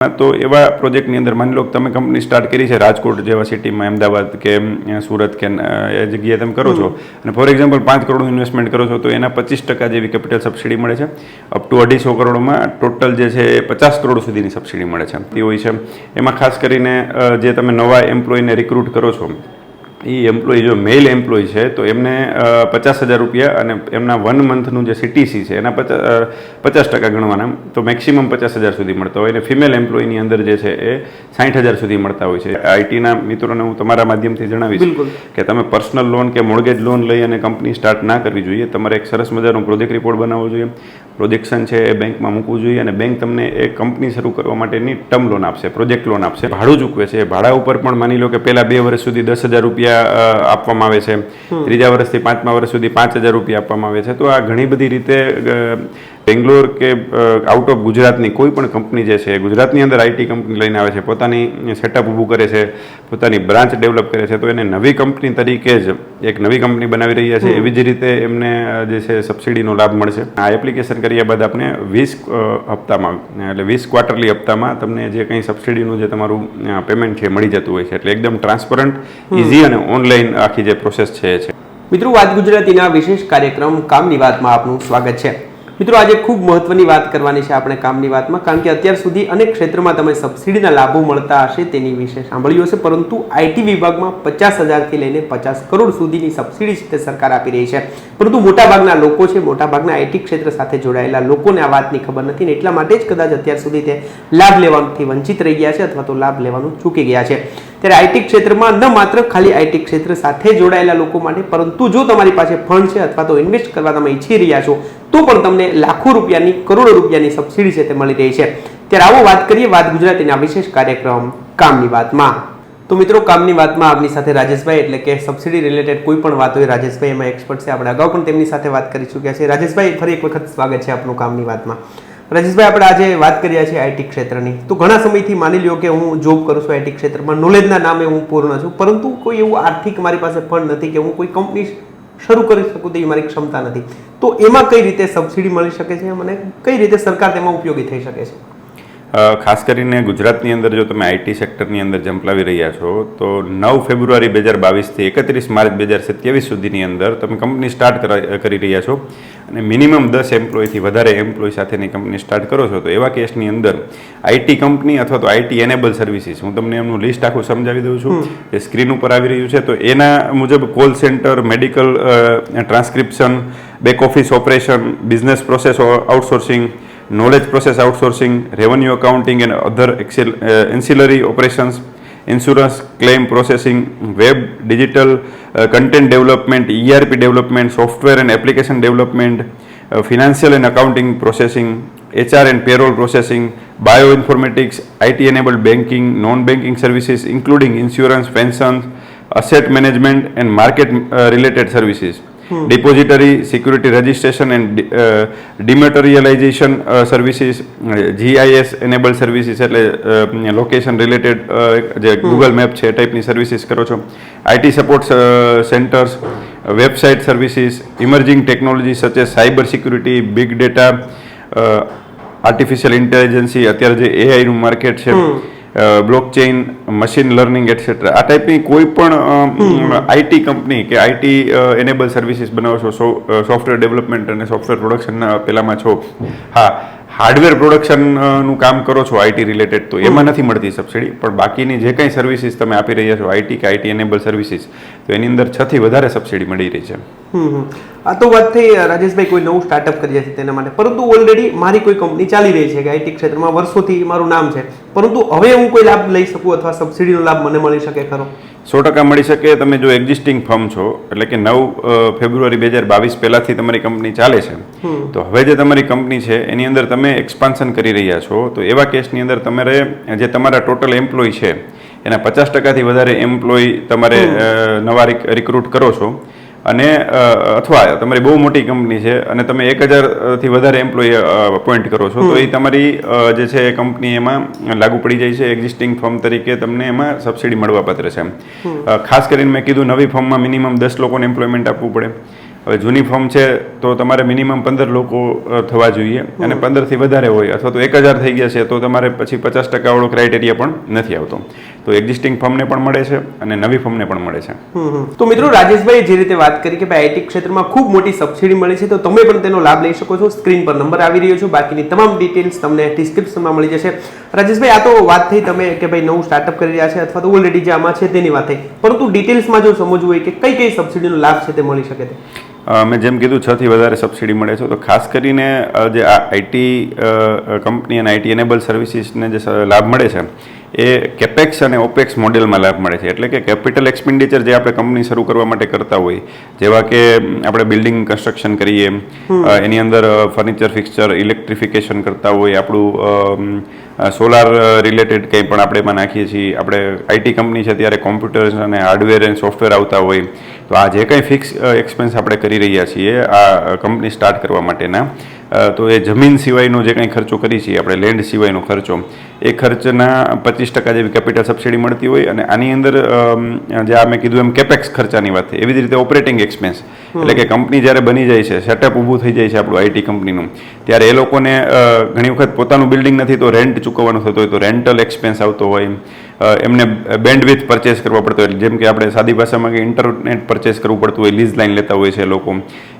તો એવા પ્રોજેક્ટની અંદર માની લો કે તમે કંપની સ્ટાર્ટ કરી છે રાજકોટ જેવા સિટીમાં અમદાવાદ કે સુરત કે એ જગ્યાએ તમે કરો છો. અને ફોર એક્ઝામ્પલ પાંચ કરોડનું ઇન્વેસ્ટમેન્ટ કરો છો તો એના પચીસ ટકા જેવી કેપિટલ સબસિડી મળે છે. અપ ટુ અઢીસો કરોડમાં ટોટલ જે છે એ પચાસ કરોડ સુધીની સબસિડી મળે છે. એ હોય છે. એમાં ખાસ કરીને જે તમે નવા એમ્પ્લોયને રિક્રુટ કરો છો એ એમ્પ્લોય જો મેલ એમ્પ્લોય છે તો એમને પચાસ હજાર રૂપિયા અને એમના વન મંથનું જે સીટીસી છે એના પચાસ પચાસ ટકા ગણવાના તો મેક્સિમમ પચાસ હજાર સુધી મળતા હોય. અને ફિમેલ એમ્પ્લોયની અંદર જે છે એ સાઠ હજાર સુધી મળતા હોય છે. આઈટીના મિત્રોને હું તમારા માધ્યમથી જણાવીશ. કે તમે પર્સનલ લોન કે મોર્ગેજ લોન લઈ અને કંપની સ્ટાર્ટ ના કરવી જોઈએ. તમારે એક સરસ મજાનો પ્રોજેક્ટ રિપોર્ટ બનાવવો જોઈએ. પ્રોજેક્શન છે એ બેંકમાં મૂકવું જોઈએ અને બેંક તમને એ કંપની શરૂ કરવા માટેની ટર્મ લોન આપશે પ્રોજેક્ટ લોન આપશે. ભાડું ચૂકવે છે ભાડા ઉપર પણ માની લો કે પહેલા બે વર્ષ સુધી દસ હજાર રૂપિયા આપવામાં આવે છે. ત્રીજા વર્ષથી પાંચમા વર્ષ સુધી પાંચ હજાર રૂપિયા આપવામાં આવે છે. તો આ ઘણી બધી રીતે બેંગ્લોર કે આઉટ ઓફ ગુજરાતની કોઈ પણ કંપની જે છે ગુજરાતની અંદર આઈટી કંપની લઈને આવે છે પોતાની સેટઅપ ઊભું કરે છે પોતાની બ્રાન્ચ ડેવલપ કરે છે તો એને નવી કંપની તરીકે જ એક નવી કંપની બનાવી રહ્યા છે. એવી જ રીતે એમને જે છે સબસિડીનો લાભ મળશે. આ એપ્લિકેશન કર્યા બાદ આપણે વીસ હપ્તામાં એટલે વીસ ક્વાર્ટરલી હપ્તામાં તમને જે કંઈ સબસિડીનું જે તમારું પેમેન્ટ છે મળી જતું હોય છે. એટલે એકદમ ટ્રાન્સપરન્ટ ઇઝી અને ઓનલાઈન આખી જે પ્રોસેસ છે. મિત્રો વાત ગુજરાતીના વિશેષ કાર્યક્રમ કામની વાતમાં આપનું સ્વાગત છે. મિત્રો, આજે ખૂબ મહત્વની વાત કરવાની છે આપણે કામની વાતમાં, કારણ કે અત્યાર સુધી અનેક ક્ષેત્રમાં તમે સબસિડીના લાભો મળતા હશે તેની વિશે સાંભળ્યું હશે, પરંતુ આઈટી વિભાગમાં પચાસ હજારથી લઈને પચાસ કરોડ સુધીની સબસિડી છે તે સરકાર આપી રહી છે. પરંતુ મોટાભાગના લોકો છે, મોટાભાગના આઈટી ક્ષેત્ર સાથે જોડાયેલા લોકોને આ વાતની ખબર નથી ને એટલા માટે જ કદાચ અત્યાર સુધી તે લાભ લેવાથી વંચિત રહી ગયા છે અથવા તો લાભ લેવાનું ચૂકી ગયા છે. ત્યારે આઈટી ક્ષેત્રમાં ન માત્ર ખાલી આઈટી ક્ષેત્ર સાથે જોડાયેલા લોકો માટે, પરંતુ જો તમારી પાસે ફંડ છે અથવા તો ઇન્વેસ્ટ કરવા તમે ઈચ્છી રહ્યા છો, તો પણ તમને લાખો રૂપિયાની, કરોડો રૂપિયાની સબસિડી છે તે મળી રહી છે. ત્યારે આવો વાત કરીએ વાત ગુજરાતીના વિશેષ કાર્યક્રમ કામની વાતમાં. તો મિત્રો, કામની વાતમાં આપની સાથે રાજેશભાઈ, એટલે કે સબસિડી રિલેટેડ કોઈ પણ વાત હોય, રાજેશભાઈ એમાં એક્સપર્ટ છે. આપણે અગાઉ પણ તેમની સાથે વાત કરી ચૂક્યા છે રાજેશભાઈ, ફરી એક વખત સ્વાગત છે આપનું કામની વાતમાં. રાજેશભાઈ, આપણે આજે વાત કરીએ છીએ આઈટી ક્ષેત્રની. તો ઘણા સમયથી માની લ્યો કે હું જોબ કરું છું આઈટી ક્ષેત્રમાં. નોલેજના નામે હું પૂર્ણ છું. પરંતુ કોઈ એવું આર્થિક મારી પાસે ફંડ નથી કે હું કોઈ કંપની શરૂ કરી શકું તેવી મારી ક્ષમતા નથી. તો એમાં કઈ રીતે સબસિડી મળી શકે છે? મને કઈ રીતે સરકાર તેમાં ઉપયોગી થઈ શકે છે? ખાસ કરીને ગુજરાતની અંદર જો તમે આઈટી સેક્ટરની અંદર જંપલાવી રહ્યા છો તો નવ ફેબ્રુઆરી બે હજાર બાવીસથી એકત્રીસ માર્ચ બે હજાર સત્યાવીસ સુધીની અંદર તમે કંપની સ્ટાર્ટ કરી રહ્યા છો અને મિનિમમ દસ એમ્પ્લોયથી વધારે એમ્પ્લોય સાથેની કંપની સ્ટાર્ટ કરો છો તો એવા કેસની અંદર આઈટી કંપની અથવા તો આઈટી એનેબલ સર્વિસીસ હું તમને એમનું લિસ્ટ આખું સમજાવી દઉં છું એ સ્ક્રીન ઉપર આવી રહ્યું છે તો એના મુજબ call centre medical transcription back office operation business process outsourcing knowledge process outsourcing, revenue accounting and other uh, ancillary operations, insurance claim processing, web, digital uh, content development, ERP development, software and application development, uh, financial and accounting processing, HR and payroll processing, bioinformatics, IT enabled banking, non-banking services including insurance, pensions, asset management and market uh, related services. Depository security registration and dematerialisation services GIS enable uh, services એટલે location related જે Google map છે એ ટાઈપની services કરો છો. IT support centres website services emerging technology such as cyber security big data artificial intelligence અત્યારે જે એઆઈનું market છે. બ્લોકચેઇન મશીન લર્નિંગ એટસેટ્રા આ ટાઈપની કોઈ પણ આઈટી કંપની કે આઈટી એનેબલ સર્વિસીસ બનાવો છો સોફ્ટવેર ડેવલપમેન્ટ અને સોફ્ટવેર પ્રોડક્શનના પેલામાં છો. હા. હાર્ડવેર પ્રોડક્શનનું કામ કરો છો આઈટી રિલેટેડ, તો એમાં નથી મળતી સબસિડી. પણ બાકીની જે કંઈ સર્વિસીસ તમે આપી રહ્યા છો, આઈટી કે આઈટી એનેબલ સર્વિસીસ તો એની અંદર છથી વધારે સબસિડી મળી રહી છે. આ તો વાત થઈ રાજેશભાઈ કોઈ નવું સ્ટાર્ટઅપ કરી છે તેના માટે. પરંતુ ઓલરેડી મારી કોઈ કંપની ચાલી રહી છે કે આઈટી ક્ષેત્રમાં વર્ષોથી મારું નામ છે. પરંતુ હવે હું કોઈ લાભ લઈ શકું અથવા સબસિડીનો લાભ મને મળી શકે ખરો? સો ટકા મળી શકે. તમે જો એક્ઝિસ્ટિંગ ફર્મ છો એટલે કે નવ ફેબ્રુઆરી બે હજાર બાવીસ પહેલાંથી તમારી કંપની ચાલે છે. તો હવે જે તમારી કંપની છે એની અંદર તમે એક્સપાન્શન કરી રહ્યા છો. તો એવા કેસની અંદર તમારે જે તમારા ટોટલ એમ્પ્લોય છે એના પચાસ ટકાથી વધારે એમ્પ્લોય તમારે નવા રિક્રુટ કરો છો. અને અથવા તમારી બહુ મોટી કંપની છે અને તમે એક હજારથી વધારે એમ્પ્લોય અપોઇન્ટ કરો છો તો એ તમારી જે છે એ કંપની એમાં લાગુ પડી જાય છે એક્ઝિસ્ટિંગ ફર્મ તરીકે તમને એમાં સબસિડી મળવાપાત્ર છે ખાસ કરીને મેં કીધું નવી ફર્મમાં મિનિમમ દસ લોકોને એમ્પ્લોયમેન્ટ આપવું પડે. હવે જૂની ફોર્મ છે તો તમારે મિનિમમ પંદર લોકો થવા જોઈએ અને પંદરથી વધારે હોય અથવા તો એક હજાર થઈ ગયા છે તો તમારે પછી પચાસ ટકાવાળો ક્રાઇટેરિયા પણ નથી આવતો. તો એક્ઝિસ્ટિંગ ફોર્મને પણ મળે છે અને નવી ફર્મને પણ મળે છે. તો મિત્રો રાજેશભાઈ જે રીતે વાત કરી કે ભાઈ આઈટી ક્ષેત્રમાં ખૂબ મોટી સબસિડી મળે છે તો તમે પણ તેનો લાભ લઈ શકો છો. સ્ક્રીન પર નંબર આવી રહ્યો છે. બાકીની તમામ ડિટેલ્સ તમને ડિસ્ક્રિપ્શનમાં મળી જશે. રાજેશભાઈ આ તો વાત થઈ તમે કે ભાઈ નવું સ્ટાર્ટઅપ કરી રહ્યા છે અથવા તો ઓલરેડી જે આમાં છે તેની વાત થઈ. પરંતુ ડિટેલ્સમાં જો સમજવું હોય કે કઈ કઈ સબસિડીનો લાભ છે તે મળી શકે છે મેં જેમ કીધું છ થી વધારે સબસિડી મળે છે. તો ખાસ કરીને જે આ આઈટી કંપની અને આઈટી એનેબલ સર્વિસીસને જે લાભ મળે છે એ કેપેક્સ અને ઓપેક્સ મોડેલમાં લાભ મળે છે. એટલે કે કેપિટલ એક્સપેન્ડિચર જે આપણે કંપની શરૂ કરવા માટે કરતા હોય જેવા કે આપણે બિલ્ડિંગ કન્સ્ટ્રક્શન કરીએ એની અંદર ફર્નિચર ફિક્સચર ઇલેક્ટ્રિફિકેશન કરતા હોય આપણું સોલાર રિલેટેડ કંઈ પણ આપણે એમાં નાખીએ છીએ. આપણે આઈટી કંપની છે ત્યારે કોમ્પ્યુટર્સ અને હાર્ડવેર અને સોફ્ટવેર આવતા હોય. તો આ જે કંઈ ફિક્સ એક્સપેન્સ આપણે કરી રહ્યા છીએ આ કંપની સ્ટાર્ટ કરવા માટેના તો એ જમીન સિવાયનો જે કંઈ ખર્ચો કરી છીએ આપણે લેન્ડ સિવાયનો ખર્ચો એ ખર્ચના પચીસ ટકા જેવી કેપિટલ સબસિડી મળતી હોય અને આની અંદર જે આ મેં કીધું એમ કેપેક્સ ખર્ચાની વાત એવી જ રીતે ઓપરેટિંગ એક્સપેન્સ એટલે કે કંપની જ્યારે બની જાય છે સેટઅપ ઊભું થઈ જાય છે આપણું આઈટી કંપનીનું ત્યારે એ લોકોને ઘણી વખત પોતાનું બિલ્ડિંગ નથી તો રેન્ટ ચૂકવવાનું થતું હોય તો રેન્ટલ એક્સપેન્સ આવતો હોય એમને બેન્ડવિથ પરચેસ કરવા પડતો હોય. જેમ કે આપણે સાદી ભાષામાં કે ઇન્ટરનેટ પરચેસ કરવું પડતું હોય લીઝ લાઈન લેતા હોય છે લોકો.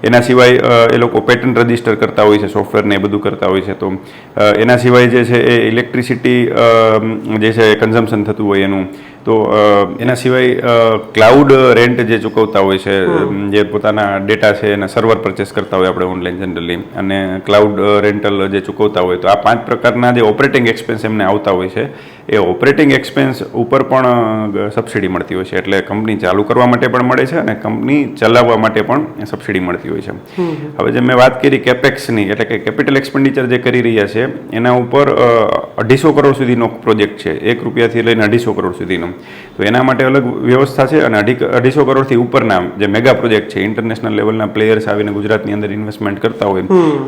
એના સિવાય એ લોકો પેટન્ટ રજિસ્ટર કરતા હોય છે સોફ્ટવેરને એ બધું કરતા હોય છે તો. એના સિવાય જે છે એ ઇલેક્ટ્રિસિટી જે છે કન્ઝમ્પશન થતું હોય એનું. તો એના સિવાય ક્લાઉડ રેન્ટ જે ચૂકવતા હોય છે જે પોતાના ડેટા છે એના સર્વર પરચેસ કરતા હોય આપણે ઓનલાઈન જનરલી અને ક્લાઉડ રેન્ટલ જે ચૂકવતા હોય તો આ પાંચ પ્રકારના જે ઓપરેટિંગ એક્સપેન્સ એમને આવતા હોય છે એ ઓપરેટિંગ એક્સપેન્સ ઉપર પણ સબસિડી મળતી હોય છે. એટલે કંપની ચાલુ કરવા માટે પણ મળે છે અને કંપની ચલાવવા માટે પણ સબસિડી મળતી હોય છે. હવે જે મેં વાત કરી કેપેક્સની એટલે કે કેપિટલ એક્સપેન્ડિચર જે કરી રહ્યા છે એના ઉપર અઢીસો કરોડ સુધીનો પ્રોજેક્ટ છે. એક રૂપિયાથી લઈને અઢીસો કરોડ સુધીનો. તો એના માટે અલગ વ્યવસ્થા છે અને અઢી અઢીસો કરોડથી ઉપરના જે મેગા પ્રોજેક્ટ છે ઇન્ટરનેશનલ લેવલના પ્લેયર્સ આવીને ગુજરાતની અંદર ઇન્વેસ્ટમેન્ટ કરતા હોય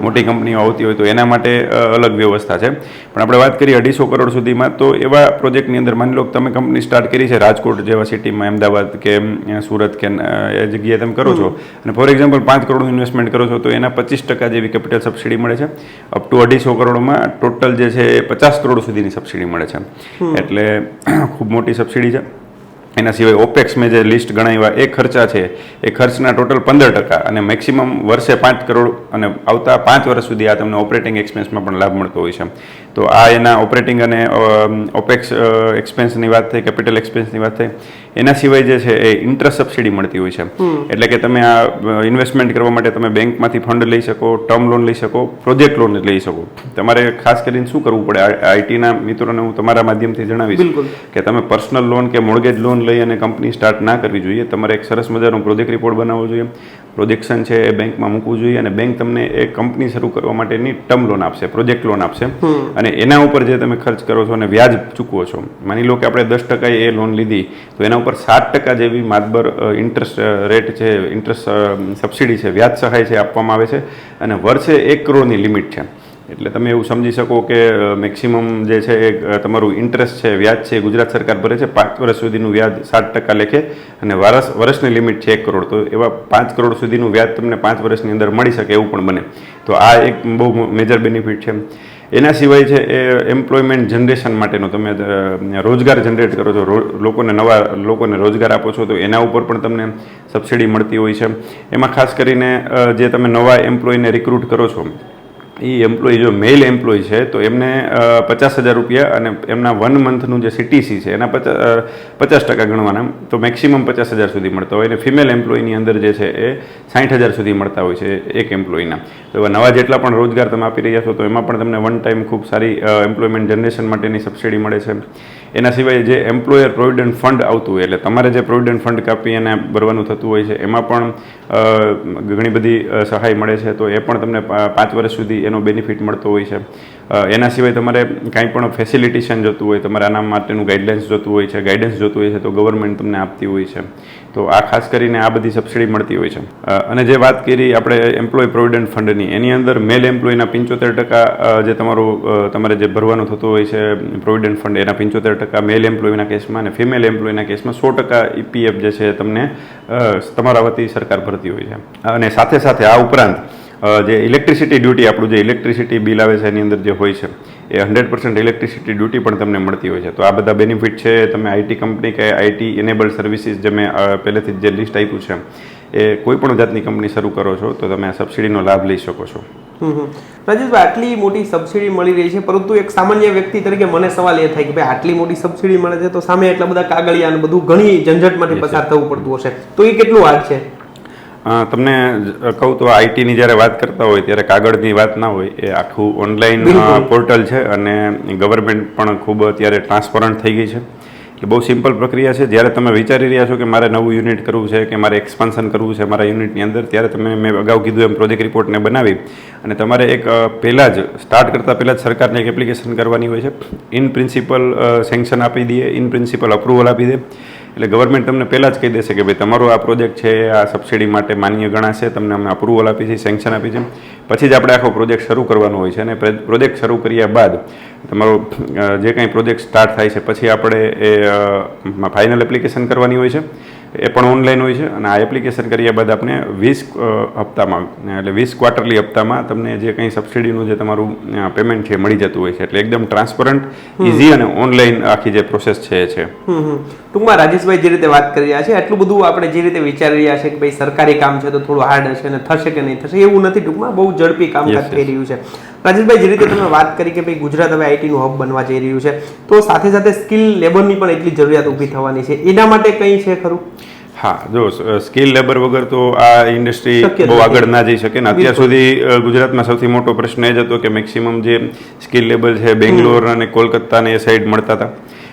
મોટી કંપનીઓ આવતી હોય તો એના માટે અલગ વ્યવસ્થા છે. પણ આપણે વાત કરીએ અઢીસો કરોડ સુધીમાં તો એવા પ્રોજેક્ટની અંદર માની લો તમે કંપની સ્ટાર્ટ કરી છે રાજકોટ જેવા સિટીમાં અમદાવાદ કે સુરત કે એ જગ્યાએ તમે કરો છો. અને ફોર એક્ઝામ્પલ પાંચ કરોડનું ઇન્વેસ્ટમેન્ટ કરો છો તો એના પચીસ ટકા જેવી કેપિટલ સબસિડી મળે છે. અપ ટુ અઢીસો કરોડમાં ટોટલ જે છે પચાસ કરોડ સુધીની સબસિડી મળે છે. એટલે ખૂબ મોટી સબસિડી છે? એના સિવાય ઓપેક્સ મેં જે લિસ્ટ ગણાવ્યા એ ખર્ચા છે. એ ખર્ચના ટોટલ પંદર ટકા અને મેક્સિમમ વર્ષે પાંચ કરોડ અને આવતા પાંચ વર્ષ સુધી આ તમને ઓપરેટિંગ એક્સપેન્સમાં પણ લાભ મળતો હોય છે. તો આ એના ઓપરેટિંગ અને ઓપેક્સ એક્સપેન્સની વાત થઈ કેપિટલ એક્સપેન્સની વાત થઈ એના સિવાય જે છે એ ઇન્ટરેસ્ટ સબસિડી મળતી હોય છે. એટલે કે તમે આ ઇન્વેસ્ટમેન્ટ કરવા માટે તમે બેંકમાંથી ફંડ લઈ શકો ટર્મ લોન લઈ શકો પ્રોજેક્ટ લોન લઈ શકો. તમારે ખાસ કરીને શું કરવું પડે? આઈટીના મિત્રોને હું તમારા માધ્યમથી જણાવીશ કે તમે પર્સનલ લોન કે મોર્ગેજ લોન લઈ અને કંપની સ્ટાર્ટ ના કરવી જોઈએ. તમારે એક સરસ મજાનો પ્રોજેક્ટ રિપોર્ટ બનાવવો જોઈએ. પ્રોજેક્શન છે એ બેંકમાં મૂકવું જોઈએ અને બેંક તમને એ કંપની શરૂ કરવા માટેની ટર્મ લોન આપશે પ્રોજેક્ટ લોન આપશે. અને એના ઉપર જે તમે ખર્ચ કરો છો અને વ્યાજ ચૂકવો છો માની લો કે આપણે દસ ટકાએ એ લોન લીધી તો એના ઉપર સાત ટકા જેવી માતબર ઇન્ટરેસ્ટ રેટ છે ઇન્ટરેસ્ટ સબસિડી છે વ્યાજ સહાય છે આપવામાં આવે છે. અને વર્ષે એક કરોડની લિમિટ છે. એટલે તમે એવું સમજી શકો કે મેક્સિમમ જે છે એ તમારું ઇન્ટરેસ્ટ છે, વ્યાજ છે ગુજરાત સરકાર ભરે છે. પાંચ વર્ષ સુધીનું વ્યાજ સાત ટકા લેખે અને વર્ષ, વર્ષની લિમિટ છે એક કરોડ. તો એવા પાંચ કરોડ સુધીનું વ્યાજ તમને પાંચ વર્ષની અંદર મળી શકે એવું પણ બને. તો આ એક બહુ મેજર બેનિફિટ છે. એના સિવાય છે એ એમ્પ્લોયમેન્ટ જનરેશન માટેનો તમે રોજગાર જનરેટ કરો છો. લોકોને નવા, લોકોને રોજગાર આપો છો તો એના ઉપર પણ તમને સબસિડી મળતી હોય છે. એમાં ખાસ કરીને જે તમે નવા એમ્પ્લોયને રિક્રુટ કરો છો એ એમ્પ્લોય જો મેલ એમ્પ્લોય છે, તો એમને પચાસ હજાર રૂપિયા અને એમના વન મંથનું જે સીટીસી છે, એના પચાસ પચાસ ટકા ગણવાના. તો મેક્સિમમ પચાસ હજાર સુધી મળતા હોય. અને ફિમેલ એમ્પ્લોયની અંદર જે છે, એ સાઠ હજાર સુધી મળતા હોય છે એક એમ્પ્લોયના તો એવા નવા જેટલા પણ રોજગાર તમે આપી રહ્યા છો, તો એમાં પણ તમને વન ટાઈમ ખૂબ સારી એમ્પ્લોયમેન્ટ જનરેશન માટેની સબસિડી મળે છે. એના સિવાય જે એમ્પ્લોયર પ્રોવિડન્ટ ફંડ આવતું હોય, એટલે તમારે જે પ્રોવિડન્ટ ફંડ કાપી અને ભરવાનું થતું હોય છે, એમાં પણ ઘણી બધી સહાય મળે છે. તો એ પણ તમને પાંચ વર્ષ સુધી એનો બેનિફિટ મળતો હોય છે. એના સિવાય તમારે કાંઈ પણ ફેસિલિટેશન જોતું હોય, તમારે આના માટેનું ગાઈડલાઇન્સ જોતું હોય છે ગાઈડન્સ જોતું હોય છે, તો ગવર્મેન્ટ તમને આપતી હોય છે. તો આ ખાસ કરીને આ બધી સબસિડી મળતી હોય છે. અને જે વાત કરી આપણે એમ્પ્લોય પ્રોવિડન્ટ ફંડની એની અંદર મેલ એમ્પ્લોયના પંચોતેર ટકા જે તમારું તમારે જે ભરવાનું થતું હોય છે પ્રોવિડન્ટ ફંડ એના પંચોતેર ટકા મેલ એમ્પ્લોયના કેસમાં અને ફિમેલ એમ્પ્લોયના કેસમાં સો ટકા ઈપીએફ જે છે તમને તમારા વતી સરકાર ભરતી હોય છે. અને સાથે સાથે આ ઉપરાંત જે ઇલેક્ટ્રિસિટી ડ્યુટી આપણું જે ઇલેક્ટ્રિસિટી બિલ આવે છે, એની અંદર જે હોય છે એ હંડ્રેડ પર્સન્ટ ઇલેક્ટ્રિસિટી ડ્યુટી પણ તમને મળતી હોય છે. તો આ બધા બેનિફિટ છે તમે આઈટી કંપની કે આઈટી એનેબલ સર્વિસીસ જે મેં પહેલેથી જ જે લિસ્ટ આપ્યું છે એ કોઈ પણ જાતની કંપની શરૂ કરો છો તો તમે આ સબસિડીનો લાભ લઈ શકો છો. રાજેશભાઈ આટલી મોટી સબસિડી મળી રહી છે પરંતુ એક સામાન્ય વ્યક્તિ તરીકે મને સવાલ એ થાય કે ભાઈ આટલી મોટી સબસિડી મળે છે તો સામે એટલા બધા કાગળિયા અને બધું ઘણી ઝંઝટમાંથી પસાર થવું પડતું હશે. તો એ કેટલું હાર્ડ છે? તમને કહું તો આઈટીની જ્યારે વાત કરતા હોય ત્યારે કાગળની વાત ના હોય એ આખું ઓનલાઈન પોર્ટલ છે અને ગવર્મેન્ટ પણ ખૂબ અત્યારે ટ્રાન્સપરન્ટ થઈ ગઈ છે. એટલે બહુ સિમ્પલ પ્રક્રિયા છે. જ્યારે તમે વિચારી રહ્યા છો કે મારે નવું યુનિટ કરવું છે કે મારે એક્સપાન્શન કરવું છે મારા યુનિટની અંદર ત્યારે તમે મેં અગાઉ કીધું એમ પ્રોજેક્ટ રિપોર્ટને બનાવી. અને તમારે એક પહેલાં જ સ્ટાર્ટ કરતાં પહેલાં જ સરકારને એક એપ્લિકેશન કરવાની હોય છે. ઇન પ્રિન્સિપલ સેન્કશન આપી દઈએ ઇન પ્રિન્સિપલ અપ્રુવલ આપી દે. એટલે ગવર્મેન્ટ તમને પહેલાં જ કહી દેશે કે ભાઈ તમારો આ પ્રોજેક્ટ છે, આ સબસિડી માટે માન્ય ગણાશે, તમને અમે અપ્રુવલ આપી છે સેન્કશન આપી છે પછી જ આપણે આખો પ્રોજેક્ટ શરૂ કરવાનો હોય છે અને પ્રોજેક્ટ શરૂ કર્યા બાદ તમારો જે કંઈ પ્રોજેક્ટ સ્ટાર્ટ થાય છે, પછી આપણે એ ફાઇનલ એપ્લિકેશન કરવાની હોય છે. એ પણ ઓનલાઈન હોય છે અને આ એપ્લિકેશન કર્યા બાદ આપણે વીસ હપ્તામાં એટલે વીસ ક્વાર્ટરલી હપ્તામાં તમને જે કંઈ સબસિડીનું જે તમારું પેમેન્ટ છે મળી જતું હોય છે એટલે એકદમ ટ્રાન્સપરન્ટ ઇઝી અને ઓનલાઈન આખી જે પ્રોસેસ છે એ છે. ટૂંકમાં રાજેશભાઈ જે રીતે વાત કરી રહ્યા છે આટલું બધું આપણે જે રીતે વિચારી રહ્યા છે કે ભાઈ સરકારી કામ છે તો થોડું હાર્ડ હશે અને થશે કે નહીં થશે એવું નથી ટૂંકમાં બહુ ઝડપી કામકાજ yes. થઈ રહ્યું છે રાજેશભાઈ જે રીતે તમે વાત કરી કે ભાઈ ગુજરાત હવે આઈટીનું હબ બનવા જઈ રહ્યું છે તો સાથે સાથે સ્કિલ લેબરની પણ એટલી જરૂરિયાત ઊભી થવાની છે. એના માટે કંઈ છે ખરું? હા જો સ્કિલ લેબર વગર તો આ ઇન્ડસ્ટ્રી બહુ આગળ ના જઈ શકે ને. અત્યાર સુધી ગુજરાતમાં સૌથી મોટો પ્રશ્ન એ જ હતો કે મેક્સિમમ જે સ્કિલ લેબર છે બેંગ્લોર અને કોલકાતાને એ સાઈડ મળતા હતા.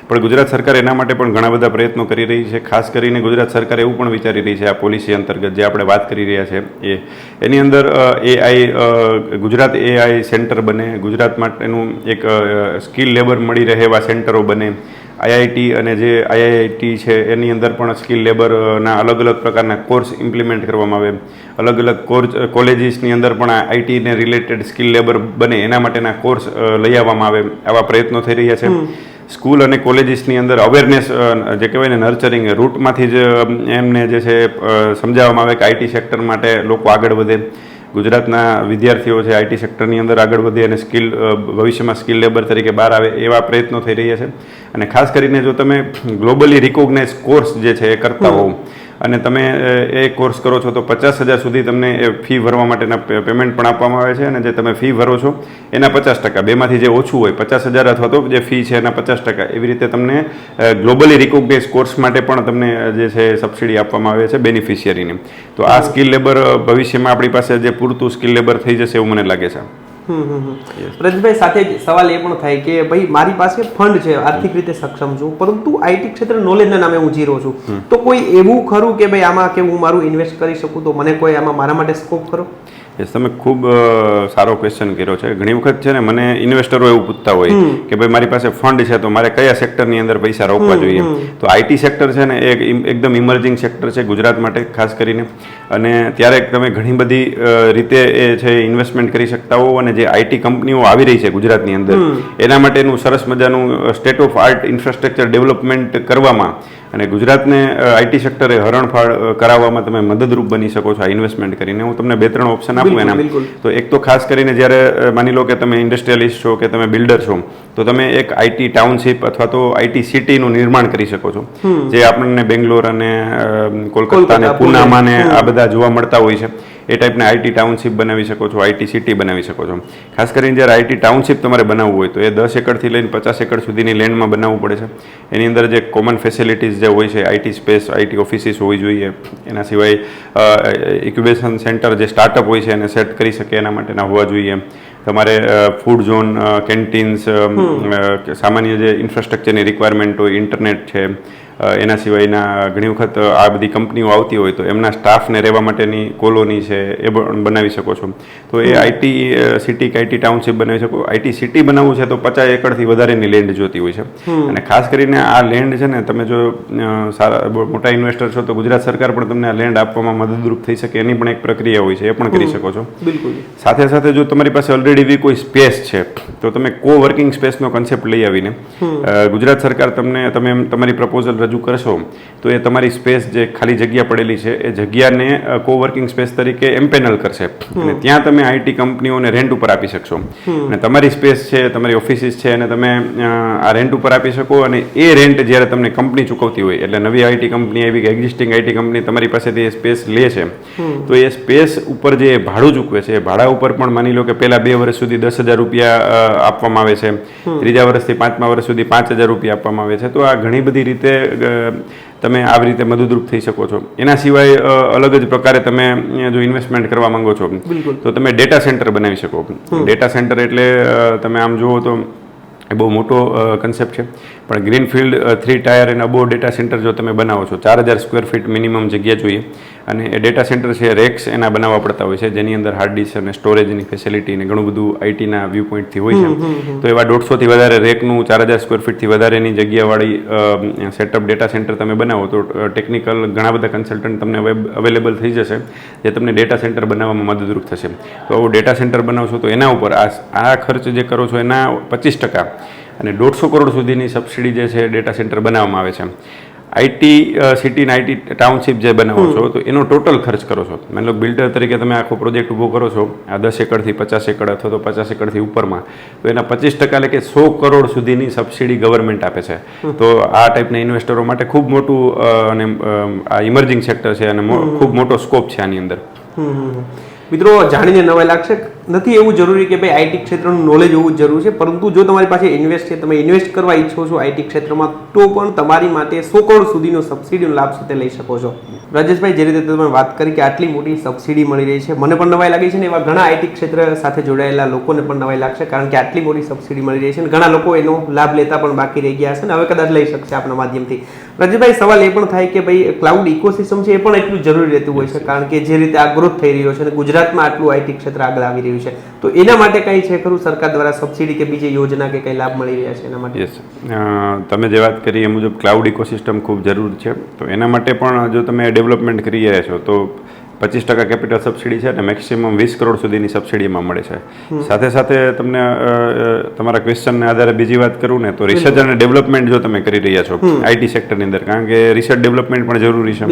પણ ગુજરાત સરકાર એના માટે પણ ઘણા બધા પ્રયત્નો કરી રહી છે. ખાસ કરીને ગુજરાત સરકાર એવું પણ વિચારી રહી છે આ પોલિસી અંતર્ગત જે આપણે વાત કરી રહ્યા છે એ. એની અંદર એઆઈ ગુજરાત એઆઈ સેન્ટર બને, ગુજરાત માટેનું એક સ્કિલ લેબર મળી રહે એવા સેન્ટરો બને. આઈઆઈટી અને જે આઈઆઈટી છે એની અંદર પણ સ્કિલ લેબરના અલગ અલગ પ્રકારના કોર્સ ઇમ્પ્લિમેન્ટ કરવામાં આવે. અલગ અલગ કોર્સ કોલેજીસની અંદર પણ આઈટીને રિલેટેડ સ્કિલ લેબર બને એના માટેના કોર્સ લઈ આવવામાં આવે આવા પ્રયત્નો થઈ રહ્યા છે. સ્કૂલ અને કોલેજીસની અંદર અવેરનેસ જે કહેવાય ને નર્ચરિંગ રૂટમાંથી જ એમને જે છે સમજાવવામાં આવે કે આઈટી સેક્ટર માટે લોકો આગળ વધે. ગુજરાતના વિદ્યાર્થીઓ છે આઈટી સેક્ટરની અંદર આગળ વધે અને સ્કિલ ભવિષ્યમાં સ્કિલ લેબર તરીકે બહાર આવે એવા પ્રયત્નો થઈ રહ્યા છે. અને ખાસ કરીને જો તમે ગ્લોબલી રિકોગ્નાઇઝ કોર્સ જે છે એ કરતા હોવ અને તમે એ કોર્સ કરો છો તો પચાસ હજાર સુધી તમને એ ફી ભરવા માટેના પેમેન્ટ પણ આપવામાં આવે છે અને જે તમે ફી ભરો છો એના પચાસ ટકા. બેમાંથી જે ઓછું હોય પચાસ હજાર અથવા તો જે ફી છે એના પચાસ ટકા. એવી રીતે તમને ગ્લોબલી રિકોગ્નાઇઝ કોર્સ માટે પણ તમને જે છે સબસિડી આપવામાં આવે છે બેનિફિશિયરીને તો આ સ્કિલ લેબર ભવિષ્યમાં આપણી પાસે જે પૂરતું સ્કિલ લેબર થઈ જશે એવું મને લાગે છે. હમ હમ હમ. રજતભાઈ સાથે જ સવાલ એ પણ થાય કે ભાઈ મારી પાસે ફંડ છે આર્થિક રીતે સક્ષમ છું પરંતુ આઈટી ક્ષેત્ર નોલેજના નામે હું જીરો છું. તો કોઈ એવું ખરું કે ભાઈ આમાં કે હું મારું ઇન્વેસ્ટ કરી શકું? તો મને કોઈ આમાં મારા માટે સ્કોપ ખરો? યસ તમે ખૂબ સારો ક્વેશ્ચન કર્યો છે. ઘણી વખત છે ને મને ઇન્વેસ્ટરો એવું પૂછતા હોય કે ભાઈ મારી પાસે ફંડ છે તો મારે કયા સેક્ટરની અંદર પૈસા રોકવા જોઈએ? તો આઈટી સેક્ટર છે ને એ એક એકદમ ઇમર્જિંગ સેક્ટર છે ગુજરાત માટે ખાસ કરીને. અને ત્યારે તમે ઘણી બધી રીતે એ છે ઇન્વેસ્ટમેન્ટ કરી શકતા હો અને જે આઈટી કંપનીઓ આવી રહી છે ગુજરાતની અંદર એના માટેનું સરસ મજાનું state of art infrastructure development કરવામાં અને ગુજરાતને આઈટી સેક્ટરે હરણફાળ કરાવવામાં તમે મદદરૂપ બની શકો છો આ ઇન્વેસ્ટમેન્ટ કરીને. હું તમને બે ત્રણ ઓપ્શન આપું એના. તો એક તો ખાસ કરીને જ્યારે માની લો કે તમે ઇન્ડસ્ટ્રીયલિસ્ટ છો કે તમે બિલ્ડર છો તો તમે એક આઈટી ટાઉનશીપ અથવા તો આઈટી સિટીનું નિર્માણ કરી શકો છો. જે આપણને બેંગ્લોર અને કોલકાતા અને પૂનામાં ને આ બધા જોવા મળતા હોય છે. એ ટાઈપના આઈટી ટાઉનશીપ બનાવી શકો છો આઈટી સિટી બનાવી શકો છો. ખાસ કરીને જ્યારે આઈટી ટાઉનશીપ તમારે બનાવવું હોય તો એ દસ એકરથી લઈને પચાસ એકર સુધીની લેન્ડમાં બનાવવું પડે છે. એની અંદર જે કોમન ફેસિલિટીઝ જે હોય છે આઈટી સ્પેસ આઈટી ઓફિસીસ હોવી જોઈએ. એના સિવાય ઇક્યુબેશન સેન્ટર જે સ્ટાર્ટઅપ હોય છે એને સેટ કરી શકે એના માટેના હોવા જોઈએ. તમારે ફૂડ ઝોન કેન્ટીન્સ સામાન્ય જે ઇન્ફ્રાસ્ટ્રક્ચરની રિક્વાયરમેન્ટ હોય ઇન્ટરનેટ છે એના સિવાયના ઘણી વખત આ બધી કંપનીઓ આવતી હોય તો એમના સ્ટાફને રહેવા માટેની કોલોની છે એ પણ બનાવી શકો છો. તો એ આઈટી સિટી કે આઈટી ટાઉનશીપ બનાવી શકો. આઈટી સિટી બનાવવું છે તો પચાસ એકડથી વધારેની લેન્ડ જોતી હોય છે. અને ખાસ કરીને આ લેન્ડ છે ને તમે જો સારા મોટા ઇન્વેસ્ટર છો તો ગુજરાત સરકાર પણ તમને આ લેન્ડ આપવામાં મદદરૂપ થઈ શકે એની પણ એક પ્રક્રિયા હોય છે એ પણ કરી શકો છો. બિલકુલ. સાથે સાથે જો તમારી પાસે ઓલરેડી એવી કોઈ સ્પેસ છે તો તમે કો વર્કિંગ સ્પેસનો કન્સેપ્ટ લઈ આવીને ગુજરાત સરકાર તમને તમે તમારી પ્રપોઝલ રજૂ કરશો તો એ તમારી સ્પેસ જે ખાલી જગ્યા પડેલી છે એ જગ્યાને કોવર્કિંગ સ્પેસ તરીકે એમ્પેનલ કરશે. અને ત્યાં તમે આઈટી કંપનીઓને રેન્ટ ઉપર આપી શકશો. અને તમારી સ્પેસ છે તમારી ઓફિસીસ છે અને તમે આ રેન્ટ ઉપર આપી શકો અને એ રેન્ટ જ્યારે તમને કંપની ચૂકવતી હોય એટલે નવી આઈટી કંપની આવી કે એક્ઝિસ્ટિંગ આઈટી કંપની તમારી પાસેથી એ સ્પેસ લે છે તો એ સ્પેસ ઉપર જે ભાડું ચૂકવે છે એ ભાડા ઉપર પણ માની લો કે પહેલા બે વર્ષ સુધી દસ હજાર રૂપિયા આપવામાં આવે છે ત્રીજા વર્ષથી પાંચમા વર્ષ સુધી પાંચ હજાર રૂપિયા આપવામાં આવે છે તો આ ઘણી બધી રીતે તમે આવી રીતે મદદરૂપ થઈ શકો છો. એના સિવાય અલગ જ પ્રકારે તમે જો ઇન્વેસ્ટમેન્ટ કરવા માંગો છો તો તમે ડેટા સેન્ટર બનાવી શકો. ડેટા સેન્ટર એટલે તમે આમ જુઓ તો એ બહુ મોટો કન્સેપ્ટ છે. પણ ગ્રીનફિલ્ડ થ્રી ટાયર અને અબો ડેટા સેન્ટર જો તમે બનાવો છો ચાર હજાર સ્ક્વેર ફીટ મિનિમમ જગ્યા જોઈએ. અને એ ડેટા સેન્ટર છે રેક્સ એના બનાવવા પડતા હોય છે જેની અંદર હાર્ડ ડિસ્ક અને સ્ટોરેજની ફેસિલિટી ને ઘણું બધું આઈટીના વ્યૂ પોઈન્ટથી હોય છે. તો એવા દોઢસોથી વધારે રેકનું ચાર હજાર સ્ક્વેર ફીટથી વધારેની જગ્યાવાળી સેટઅપ ડેટા સેન્ટર તમે બનાવો તો ટેકનિકલ ઘણા બધા કન્સલ્ટન્ટ તમને અવેલેબલ થઈ જશે જે તમને ડેટા સેન્ટર બનાવવામાં મદદરૂપ થશે. તો આવું ડેટા સેન્ટર બનાવશો તો એના ઉપર આ આ ખર્ચ જે કરો છો એના પચીસ ટકા. અને દોઢસો કરોડ સુધીની સબસિડી જે છે ડેટા સેન્ટર બનાવવામાં આવે છે. આઈટી સિટીના આઈટી ટાઉનશીપ જે બનાવો છો તો એનો ટોટલ ખર્ચ કરો છો. માની લો બિલ્ડર તરીકે તમે આખો પ્રોજેક્ટ ઊભો કરો છો આ દસ એકરથી પચાસ એકર અથવા તો પચાસ એકરથી ઉપરમાં તો એના પચીસ ટકા એટલે કે સો કરોડ સુધીની સબસિડી ગવર્મેન્ટ આપે છે. તો આ ટાઈપના ઇન્વેસ્ટરો માટે ખૂબ મોટું અને આ ઇમર્જિંગ સેક્ટર છે અને ખૂબ મોટો સ્કોપ છે આની અંદર. મિત્રો, જાણીને નવાઈ લાગશે. નથી એવું જરૂરી કે ભાઈ આઈટી ક્ષેત્રનું નોલેજ હોવું જરૂર છે. પરંતુ જો તમારી પાસે ઇન્વેસ્ટ છે, તમે ઇન્વેસ્ટ કરવા ઈચ્છો છો આઈટી ક્ષેત્રમાં, તો પણ તમારી માટે સો કરોડ સુધીનો સબસિડીનો લાભ સાથે લઈ શકો છો. રાજેશભાઈ, જે રીતે તમે વાત કરી કે આટલી મોટી સબસિડી મળી રહી છે, મને પણ નવાઈ લાગી છે ને એવા ઘણા આઈટી ક્ષેત્ર સાથે જોડાયેલા લોકોને પણ નવાઈ લાગશે, કારણ કે આટલી મોટી સબસિડી મળી રહી છે અને ઘણા લોકો એનો લાભ લેતા પણ બાકી રહી ગયા હશે ને હવે કદાચ લઈ શકશે આપણા માધ્યમથી. રાજેશભાઈ સવાલ એ પણ થાય કે ભાઈ ક્લાઉડ ઇકોસિસ્ટમ છે એ પણ એટલું જરૂરી રહેતું હોય છે કારણ કે જે રીતે આ ગ્રોથ થઈ રહ્યો છે અને ગુજરાતમાં આટલું આઈટી ક્ષેત્ર આગળ આવી રહ્યું છે તો એના માટે કઈ છે ખરું? સરકાર દ્વારા સબસિડી કે બીજી યોજના કે કઈ લાભ મળી રહ્યા છે એના માટે? યસ તમે જે વાત કરી એ મુજબ ક્લાઉડ ઇકોસિસ્ટમ ખૂબ જરૂર છે તો એના માટે પણ જો તમે ડેવલપમેન્ટ કરી રહ્યા છો તો પચીસ ટકા કેપિટલ સબસિડી છે અને મેક્સિમમ વીસ કરોડ સુધીની સબસિડીમાં મળે છે. સાથે સાથે તમને તમારા ક્વેશ્ચનને આધારે બીજી વાત કરું ને તો રિસર્ચ અને ડેવલપમેન્ટ જો તમે કરી રહ્યા છો આઈટી સેક્ટરની અંદર કારણ કે રિસર્ચ ડેવલપમેન્ટ પણ જરૂરી છે.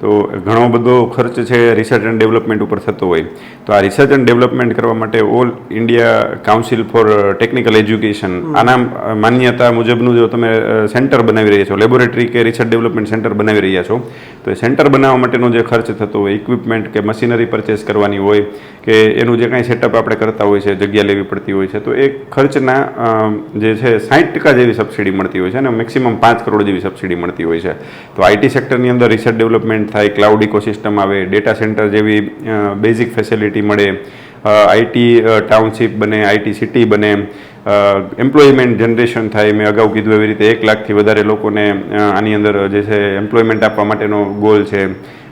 તો ઘણો બધો ખર્ચ છે રિસર્ચ એન્ડ ડેવલપમેન્ટ ઉપર થતો હોય. તો આ રિસર્ચ એન્ડ ડેવલપમેન્ટ કરવા માટે all India council for technical education આના માન્યતા મુજબનું જો તમે સેન્ટર બનાવી રહ્યા છો લેબોરેટરી કે રિસર્ચ ડેવલપમેન્ટ સેન્ટર બનાવી રહ્યા છો તો એ સેન્ટર બનાવવા માટેનો જે ખર્ચ થતો હોય ઇક્વિપમેન્ટ કે મશીનરી પરચેસ કરવાની હોય કે એનું જે કાંઈ સેટઅપ આપણે કરતા હોય છે, જગ્યા લેવી પડતી હોય છે, તો એ ખર્ચના જે છે સાઠ ટકા જેવી સબસિડી મળતી હોય છે અને મેક્સિમમ પાંચ કરોડ જેવી સબસિડી મળતી હોય છે. તો આઈટી સેક્ટરની અંદર રિસર્ચ ડેવલપમેન્ટ થાય ક્લાઉડ ઇકોસિસ્ટમ આવે ડેટા સેન્ટર જેવી બેઝિક ફેસિલિટી મળે આઈટી ટાઉનશીપ બને આઈટી સિટી બને એમ્પ્લોયમેન્ટ જનરેશન થાય. મેં અગાઉ કીધું એવી રીતે એક લાખથી વધારે લોકોને આની અંદર જે છે એમ્પ્લોયમેન્ટ આપવા માટેનો ગોલ છે.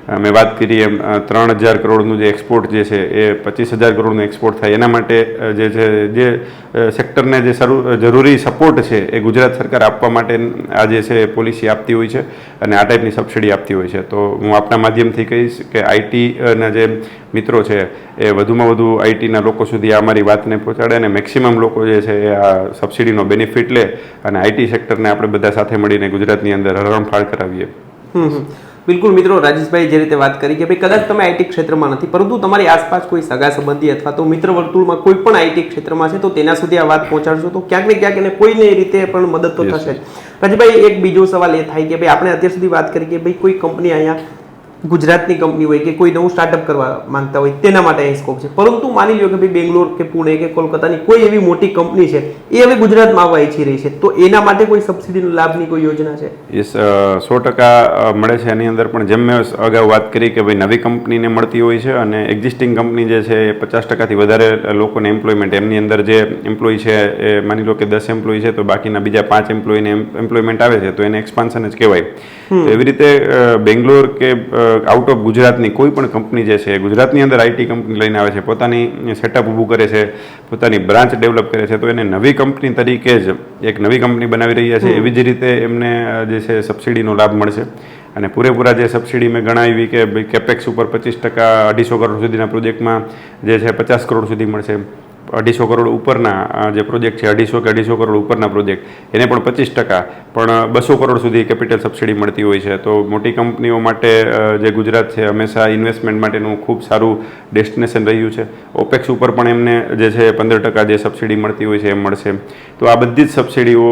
મેં વાત કરી એમ ત્રણ હજાર કરોડનું જે એક્સપોર્ટ જે છે, એ પચીસ હજાર કરોડનું એક્સપોર્ટ થાય. એના માટે જે છે, જે સેક્ટરને જે જરૂરી સપોર્ટ છે, એ ગુજરાત સરકાર આપવા માટે આ જે છે પોલિસી આપતી હોય છે અને આ ટાઈપની સબસિડી આપતી હોય છે. તો હું આપના માધ્યમથી કહીશ કે આઈટીના જે મિત્રો છે, એ વધુમાં વધુ આઈટીના લોકો સુધી આ મારી વાતને પહોંચાડે અને મેક્સિમમ લોકો જે છે, એ આ સબસિડીનો બેનિફિટ લે અને આઈટી સેક્ટરને આપણે બધા સાથે મળીને ગુજરાતની અંદર હરણફાળ કરાવીએ. હમ. બિલકુલ મિત્રો રાજેશભાઈ જે રીતે વાત કરી કે ભાઈ કદાચ તમે આઈટી ક્ષેત્રમાં નથી પરંતુ તમારી આસપાસ કોઈ સગા સંબંધી અથવા તો મિત્ર વર્તુળમાં કોઈ પણ આઈટી ક્ષેત્રમાં છે તો તેના સુધી આ વાત પહોંચાડશો તો ક્યાંક ને ક્યાંક એને કોઈને રીતે પણ મદદ તો થશે રાજભાઈ એક બીજો સવાલ એ થાય કે ભાઈ આપણે અત્યાર સુધી વાત કરી કે ભાઈ કોઈ કંપની અહીંયા ગુજરાતની કંપની હોય કે કોઈ નવું સ્ટાર્ટઅપ કરવા માંગતા હોય તેના માટે અહીં સ્કોપ છે. પરંતુ માની લો કે ભાઈ બેંગ્લોર કે પુણે કે કોલકાતાની કોઈ એવી મોટી કંપની છે એ હવે ગુજરાતમાં આવવા ઈચ્છી રહી છે. તો એના માટે કોઈ સબસિડીનો લાભની કોઈ યોજના છે? યસ સો ટકા મળે છે એની અંદર. પણ જેમ મેં અગાઉ વાત કરી કે ભાઈ નવી કંપનીને મળતી હોય છે અને એક્ઝિસ્ટિંગ કંપની જે છે એ પચાસ ટકાથી વધારે લોકોને એમ્પ્લોયમેન્ટ એમની અંદર જે એમ્પ્લોય છે એ માની લો કે દસ એમ્પ્લોય છે તો બાકીના બીજા પાંચ એમ્પ્લોયને એમ્પ્લોયમેન્ટ આવે છે તો એને એક્સપાન્શન જ કહેવાય. તો એવી રીતે બેંગ્લોર કે આઉટ ઓફ ગુજરાતની કોઈ પણ કંપની જે છે એ ગુજરાતની અંદર આઈટી કંપની લઈને આવે છે પોતાની સેટઅપ ઊભું કરે છે પોતાની બ્રાન્ચ ડેવલપ કરે છે તો એને નવી કંપની તરીકે જ એક નવી કંપની બનાવી રહ્યા છે એવી જ રીતે એમને જે છે સબસિડીનો લાભ મળશે. અને પૂરેપૂરા જે સબસિડી મેં ગણાવી કે ભાઈ કેપેક્સ ઉપર પચીસ ટકા અઢીસો કરોડ સુધીના પ્રોજેક્ટમાં જે છે પચાસ કરોડ સુધી મળશે. અઢીસો કરોડ ઉપરના જે પ્રોજેક્ટ છે અઢીસો કે અઢીસો કરોડ ઉપરના પ્રોજેક્ટ એને પણ પચીસ ટકા પણ બસો કરોડ સુધી કેપિટલ સબસિડી મળતી હોય છે. તો મોટી કંપનીઓ માટે જે ગુજરાત છે હંમેશા ઇન્વેસ્ટમેન્ટ માટેનું ખૂબ સારું ડેસ્ટિનેશન રહ્યું છે. ઓપેક્સ ઉપર પણ એમને જે છે પંદર ટકા જે સબસિડી મળતી હોય છે એમ મળશે. તો આ બધી જ સબસિડીઓ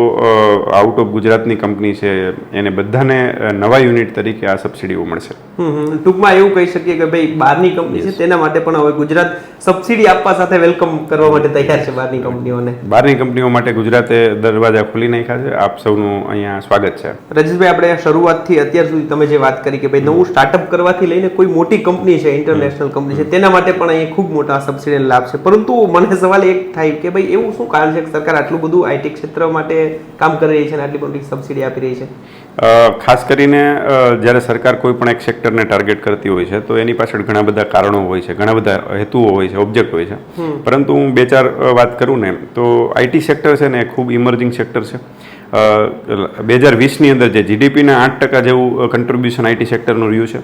આઉટ ઓફ ગુજરાતની કંપની છે એને બધાને નવા યુનિટ તરીકે આ સબસિડીઓ મળશે. ટૂંકમાં એવું કહી શકીએ કે ભાઈ બહારની કંપની છે તેના માટે પણ હવે ગુજરાત સબસિડી આપવા સાથે વેલકમ કરવા માટે તૈયાર છે બહારની કંપનીઓને. બહારની કંપનીઓ માટે ગુજરાતે દરવાજા ખોલી નાખ્યા છે. આપ સૌનું અહીંયા સ્વાગત છે. રજેશભાઈ આપણે શરૂઆતથી અત્યાર સુધી તમે જે વાત કરી કે ભાઈ નવું સ્ટાર્ટઅપ કરવાથી લઈને કોઈ મોટી કંપની છે ઇન્ટરનેશનલ કંપની છે તેના માટે પણ અહીંયા ખૂબ મોટા સબસિડી લાભ છે. પરંતુ મને સવાલ એક થાય કે ભાઈ એવું શું કારણ છે કે સરકાર આટલું બધું આઈટી ક્ષેત્ર માટે કામ કરી રહી છે અને આટલી મોટી સબસિડી આપી રહી છે? ખાસ કરીને જ્યારે સરકાર કોઈ પણ એક સેક્ટરને ટાર્ગેટ કરતી હોય છે તો એની પાછળ ઘણા બધા કારણો હોય છે ઘણા બધા હેતુઓ હોય છે ઓબ્જેક્ટ હોય છે. પરંતુ હું બે ચાર વાત કરું ને તો આઈટી સેક્ટર છે ને એ ખૂબ ઇમર્જિંગ સેક્ટર છે. બે હજાર વીસની અંદર જે જીડીપીના આઠ ટકા જેવું કન્ટ્રીબ્યુશન આઈટી સેક્ટરનું રહ્યું છે.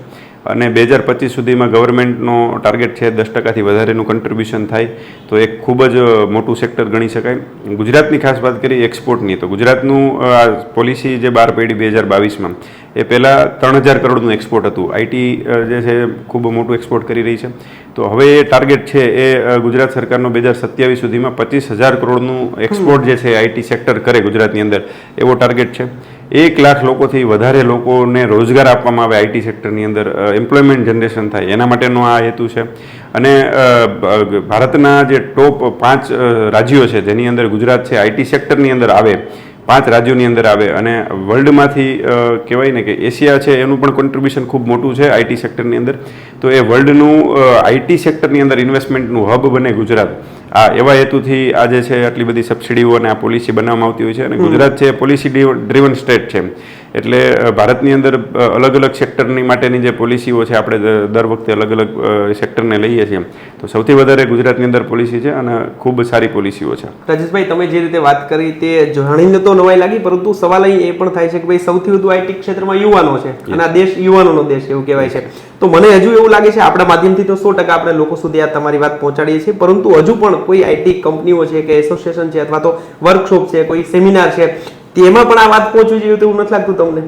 અને બે હજાર પચીસ સુધીમાં ગવર્મેન્ટનો ટાર્ગેટ છે દસ ટકાથી વધારેનું કન્ટ્રીબ્યુશન થાય, તો એક ખૂબ જ મોટું સેક્ટર ગણી શકાય. ગુજરાતની ખાસ વાત કરીએ એક્સપોર્ટની તો ગુજરાતનું આ પોલિસી જે બહાર પડી બે હજાર બાવીસમાં, એ પહેલાં ત્રણ હજાર કરોડનું એક્સપોર્ટ હતું. આઈટી જે છે, ખૂબ મોટું એક્સપોર્ટ કરી રહી છે. તો હવે એ ટાર્ગેટ છે એ ગુજરાત સરકારનો બે હજાર સત્યાવીસ સુધીમાં પચીસ હજાર કરોડનું એક્સપોર્ટ જે છે આઈટી સેક્ટર કરે ગુજરાતની અંદર, એવો ટાર્ગેટ છે. એક લાખ લોકોથી વધારે લોકોને રોજગાર આપવામાં આવે આઈટી સેક્ટરની અંદર એમ્પ્લોયમેન્ટ જનરેશન થાય. એના માટેનો આ હેતુ છે. અને ભારતના જે ટોપ પાંચ રાજ્યો છે, જેની અંદર ગુજરાત છે આઈટી સેક્ટરની અંદર આવે, પાંચ રાજ્યોની અંદર આવે. અને વર્લ્ડમાંથી કહેવાય ને કે એશિયા છે, એનું પણ કોન્ટ્રીબ્યુશન ખૂબ મોટું છે આઈટી સેક્ટરની અંદર. તો એ વર્લ્ડનું આઈટી સેક્ટરની અંદર ઇન્વેસ્ટમેન્ટનું હબ બને ગુજરાત. આ એવા હેતુથી આજે છે આટલી બધી સબસિડીઓ અને આ પોલિસી બનાવવામાં આવતી હોય છે અને ગુજરાત છે પોલિસી ડ્રીવન સ્ટેટ છે એટલે ભારતની અંદર અલગ અલગ સેક્ટરની માટેની જે પોલિસીઓ છે આપણે દર વખતે અલગ અલગ સેક્ટરને લઈએ છીએ તો સૌથી વધારે ગુજરાતની અંદર પોલિસી છે અને ખૂબ સારી પોલિસીઓ છે. રાજેશભાઈ તમે જે રીતે વાત કરી તે જાણીને તો નવાઈ લાગી પરંતુ સવાલ અહીં એ પણ થાય છે કે ભાઈ સૌથી વધુ આઈટી ક્ષેત્રમાં યુવાનો છે અને આ દેશ યુવાનોનો દેશ એવું કહેવાય છે. તો મને હજુ એવું લાગે છે આપણા માધ્યમથી તો સો ટકા આપણે લોકો સુધી આ તમારી વાત પહોંચાડીએ છીએ પરંતુ હજુ પણ કોઈ આઈટી કંપનીઓ છે કે એસોસિએશન છે અથવા તો વર્કશોપ છે કોઈ સેમિનાર છે તેમાં પણ આ વાત પહોંચવી જોઈએ તેવું નથી લાગતું તમને?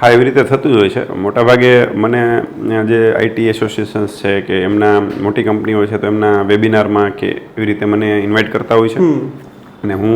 હા એવી રીતે થતું જ હોય છે. મોટાભાગે મને જે આઈટી એસોસિએશન્સ છે કે એમના મોટી કંપનીઓ છે તો એમના વેબિનારમાં કે એવી રીતે મને ઇન્વાઇટ કરતા હોય છે. અને હું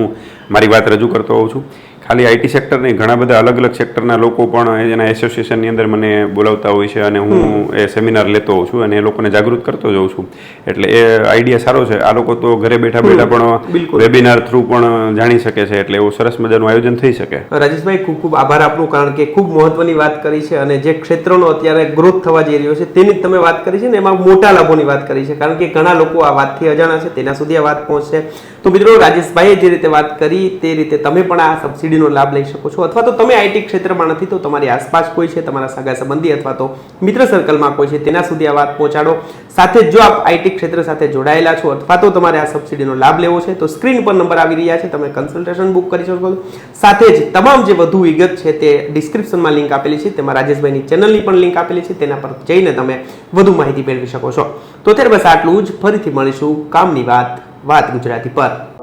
મારી વાત રજૂ કરતો હોઉં છું. ખાલી આઈટી સેક્ટર નહીં ઘણા બધા અલગ અલગ સેક્ટરના લોકો પણ એના એસોસિએશનની અંદર મને બોલાવતા હોય છે અને હું એ સેમિનાર લેતો હોઉં છું અને એ લોકોને જાગૃત કરતો જઉં છું. એટલે એ આઈડિયા સારો છે. આ લોકો તો ઘરે બેઠા બેઠા પણ. વેબિનાર થ્રુ પણ જાણી શકે છે. એટલે એવું સરસ મજાનું આયોજન થઈ શકે. રાજેશભાઈ ખૂબ ખૂબ આભાર આપનો કારણ કે ખૂબ મહત્વની વાત કરી છે અને જે ક્ષેત્રનો અત્યારે ગ્રોથ થવા જઈ રહ્યો છે તેની જ તમે વાત કરી છે ને એમાં મોટા લાભોની વાત કરી છે. કારણ કે ઘણા લોકો આ વાતથી અજાણા છે તેના સુધી આ વાત પહોંચશે. તો મિત્રો રાજેશભાઈએ જે રીતે વાત કરી તે રીતે તમે પણ આ સબસિડીનો લાભ લઈ શકો છો અથવા તો તમે આઈટી ક્ષેત્રમાં નથી તો તમારી આસપાસ કોઈ છે, તમારા સગા સંબંધી અથવા તો મિત્ર સર્કલમાં કોઈ છે, તેના સુધી આ વાત પહોંચાડો. સાથે જો આપ આઈટી ક્ષેત્ર સાથે જોડાયેલા છો અથવા તો તમારે આ સબસિડીનો લાભ લેવો છે, તો સ્ક્રીન પર નંબર આવી રહ્યા છે, તમે કન્સલ્ટેશન બુક કરી શકો છો. સાથે જ તમામ જે વધુ વિગત છે તે ડિસ્ક્રિપ્શનમાં લિંક આપેલી છે, તેમાં રાજેશભાઈની ચેનલની પણ લિંક આપેલી છે, તેના પર જઈને તમે વધુ માહિતી મેળવી શકો છો. તો ત્યારે બસ આટલું જ, ફરીથી મળીશું. કામની વાત વાત ગુજરાતી પર.